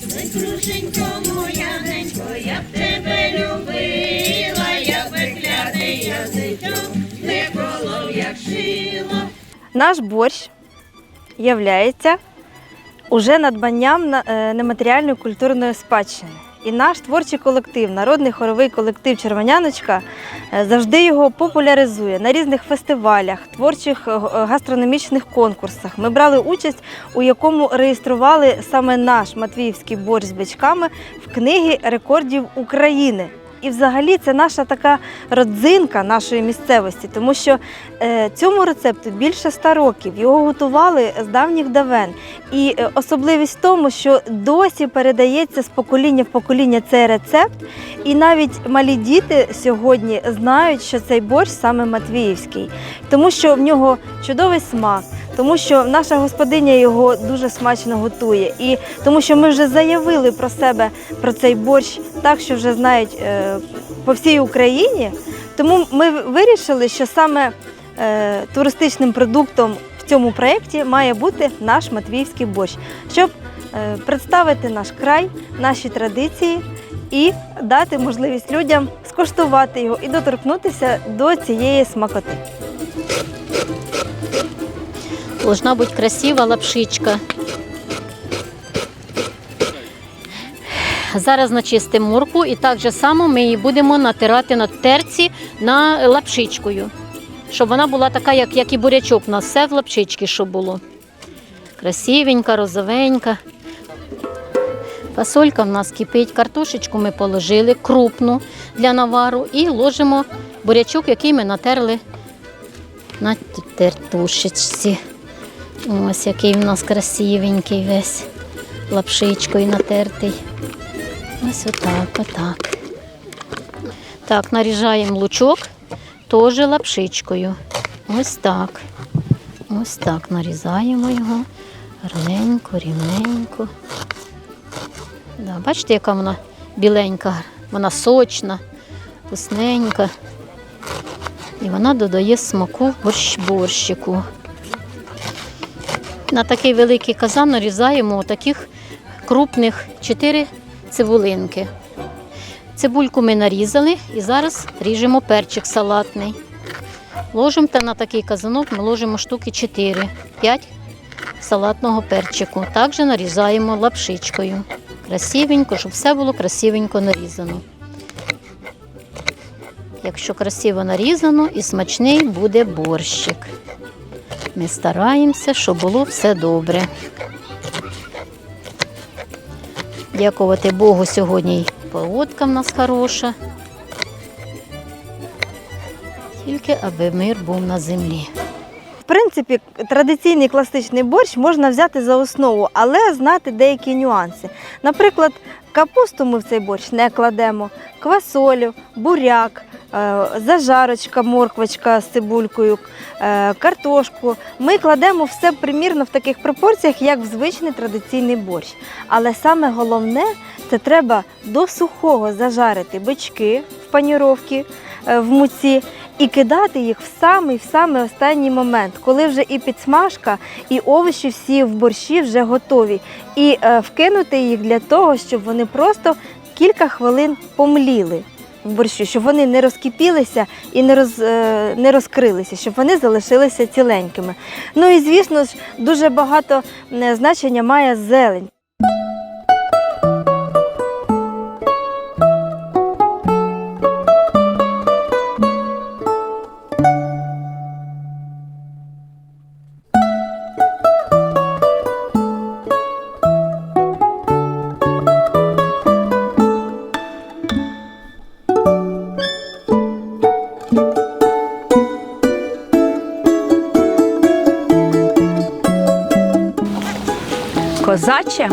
Свекрушенько моя ненько, я б тебе любила, я би клятий язичок, не колов, як шило. Наш борщ являється уже надбанням е, нематеріальної культурної спадщини. І наш творчий колектив, народний хоровий колектив Червоняночка е, завжди його популяризує на різних фестивалях, творчих е, гастрономічних конкурсах. Ми брали участь, у якому реєстрували саме наш матвіївський борщ з бичками в книгі рекордів України. І взагалі це наша така родзинка нашої місцевості, тому що е, цьому рецепту більше ста років. Його готували з давніх давен. І е, особливість в тому, що досі передається з покоління в покоління цей рецепт. І навіть малі діти сьогодні знають, що цей борщ саме матвіївський, тому що в нього чудовий смак. Тому що наша господиня його дуже смачно готує, і тому що ми вже заявили про себе про цей борщ так, що вже знають е, по всій Україні. Тому ми вирішили, що саме е, туристичним продуктом в цьому проєкті має бути наш матвіївський борщ, щоб е, представити наш край, наші традиції і дати можливість людям скуштувати його і доторкнутися до цієї смакоти. Должна бути красива лапшичка. Зараз начистимо морку і так же само ми її будемо натирати на терці на лапшичкою. Щоб вона була така, як, як і бурячок у нас, все в лапшичці, щоб було. Красивенька, розовенька. Фасолька в нас кипить, картошечку ми положили крупну для навару і ложимо бурячок, який ми натерли на тертушечці. Ось який в нас красивенький весь лапшичкою натертий. Ось отак, отак. Так, наріжаємо лучок теж лапшичкою. Ось так. Ось так нарізаємо його гарненько, рівненько. Да, бачите, яка вона біленька, вона сочна, вкусненька. І вона додає смаку борщ борщику. На такий великий казан нарізаємо таких крупних 4 цибулинки. Цибульку ми нарізали і зараз ріжемо перчик салатний. Ложимо та на такий казанок ми ложимо штуки 4, 5 салатного перчику. Також нарізаємо лапшичкою. Красивенько, щоб все було красивенько нарізано. Якщо красиво нарізано і смачний буде борщик. Ми стараємося, щоб було все добре. Дякувати Богу, сьогодні погодка в нас хороша. Тільки аби мир був на землі. Принципі, традиційний класичний борщ можна взяти за основу, але знати деякі нюанси. Наприклад, капусту ми в цей борщ не кладемо, квасолю, буряк, е, зажарочка, морквочка з цибулькою, е, картошку. Ми кладемо все примірно в таких пропорціях, як в звичний традиційний борщ. Але саме головне це треба до сухого зажарити бички в паніровці, е, в муці і кидати їх в самий в самий останній момент, коли вже і підсмажка, і овочі всі в борщі вже готові. І е, вкинути їх для того, щоб вони просто кілька хвилин помліли в борщу, щоб вони не розкипілися і не, роз, е, не розкрилися, щоб вони залишилися ціленькими. Ну і звісно ж, дуже багато е, значення має зелень. Козаче,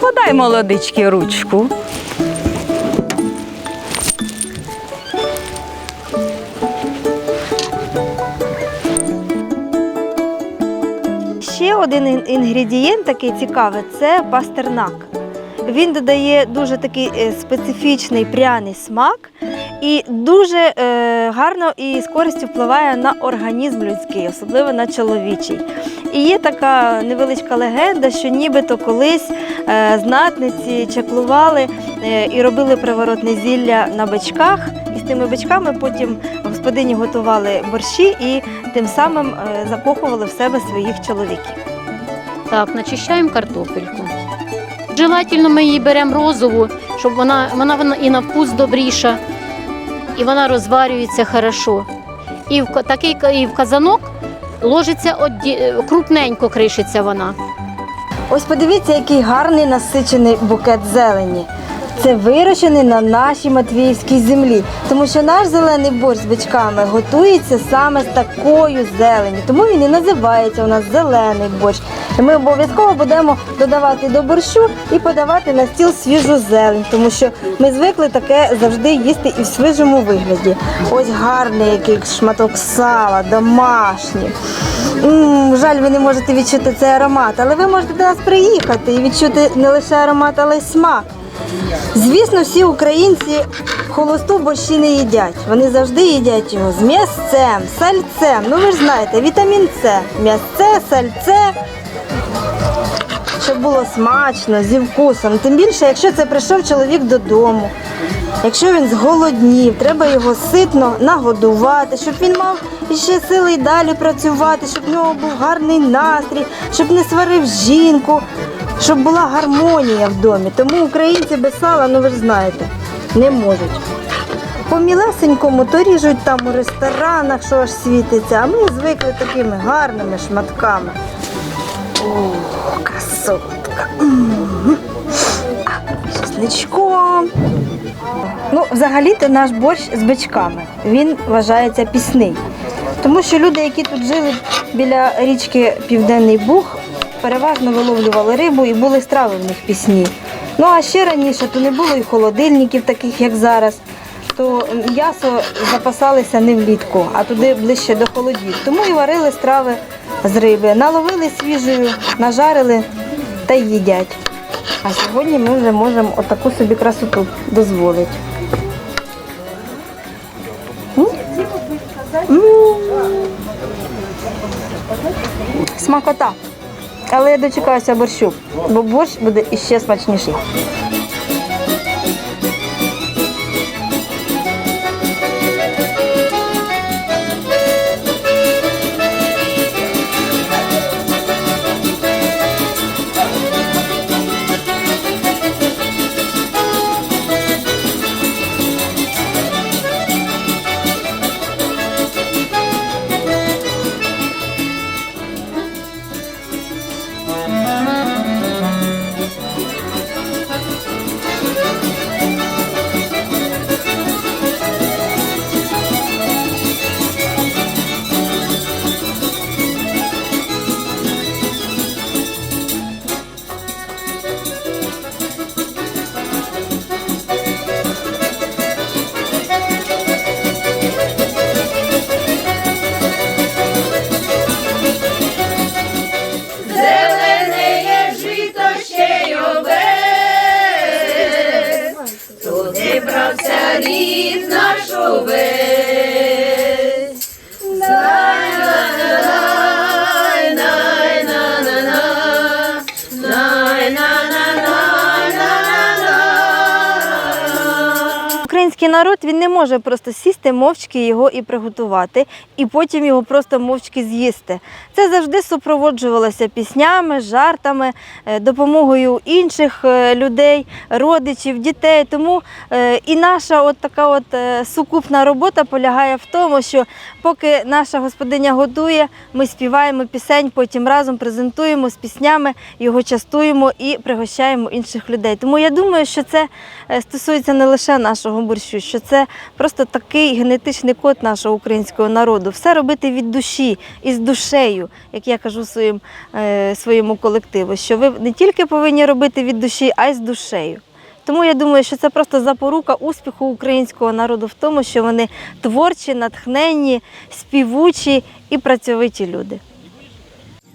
подай молодички ручку. Ще один інгредієнт такий цікавий це пастернак. Він додає дуже такий е, специфічний пряний смак і дуже е, гарно і з користю впливає на організм людський, особливо на чоловічий. І є така невеличка легенда, що нібито колись е, знатниці чаклували е, і робили приворотне зілля на бичках. І з тими бичками потім господині готували борщі і тим самим е, закохували в себе своїх чоловіків. Так, начищаємо картопельку. Желательно ми її беремо розову, щоб вона, вона, вона і на вкус добріша, і вона розварюється хорошо. І в такий і в казанок ложиться одді- крупненько кришиться вона. Ось подивіться, який гарний насичений букет зелені. Це вирощений на нашій Матвіївській землі, тому що наш зелений борщ з бичками готується саме з такою зелені. Тому він і називається у нас зелений борщ. Ми обов'язково будемо додавати до борщу і подавати на стіл свіжу зелень, тому що ми звикли таке завжди їсти і в свіжому вигляді. Ось гарний який шматок сала, домашній. М, жаль, ви не можете відчути цей аромат, але ви можете до нас приїхати і відчути не лише аромат, але й смак. Звісно, всі українці холосту борщі не їдять. Вони завжди їдять його з м'ясцем, сальцем. Ну ви ж знаєте, вітамін С. М'ясце, сальце. Щоб було смачно, зі вкусом. Тим більше, якщо це прийшов чоловік додому. Якщо він зголоднів, треба його ситно нагодувати, щоб він мав ще сили й далі працювати, щоб в нього був гарний настрій, щоб не сварив жінку, щоб була гармонія в домі. Тому українці без сала, ну ви ж знаєте, не можуть. По мілесенькому то ріжуть там у ресторанах, що аж світиться, а ми звикли такими гарними шматками. О, красотка. М. Ну, взагалі-то наш борщ з бичками. Він вважається пісний. Тому що люди, які тут жили біля річки Південний Буг, переважно виловлювали рибу і були страви в них пісні. Ну а ще раніше то не було і холодильників, таких як зараз. То м'ясо запасалися не влітку, а туди ближче до холодів. Тому і варили страви з риби. Наловили свіжою, нажарили та їдять. А сьогодні ми вже можемо отаку собі красоту дозволити. Смакота. Але я дочекаюся борщу, бо борщ буде іще смачніший. Український народ він не може просто сісти мовчки його і приготувати, і потім його просто мовчки з'їсти. Це завжди супроводжувалося піснями, жартами, е, допомогою інших е, людей, родичів, дітей. Тому е, і наша от така от сукупна робота полягає в тому, що поки наша господиня готує, ми співаємо пісень, потім разом презентуємо з піснями, його частуємо і пригощаємо інших людей. Тому я думаю, що це стосується не лише нашого борщу, що це просто такий генетичний код нашого українського народу. Все робити від душі і з душею, як я кажу своїм, е, своєму колективу, що ви не тільки повинні робити від душі, а й з душею. Тому я думаю, що це просто запорука успіху українського народу в тому, що вони творчі, натхненні, співучі і працьовиті люди.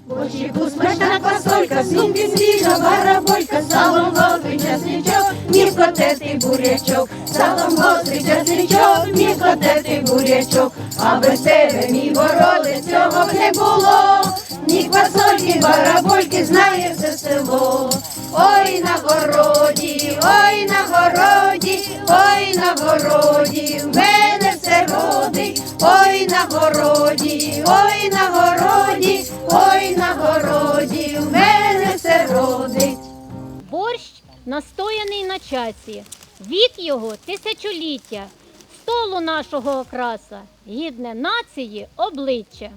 Бочику смачна квасолька, сумки свіжа, бараболька, салом гострий часничок, мій котетий бурячок, салом гострий часничок, мій котетий бурячок, а без тебе, мій бороде, цього б не було. Ні квасольки, барабольки знає все село. Ой на городі, ой на городі, ой на городі, в мене все родить, ой на городі, ой на городі. настояний на часі, вік його тисячоліття, столу нашого окраса, гідне нації обличчя.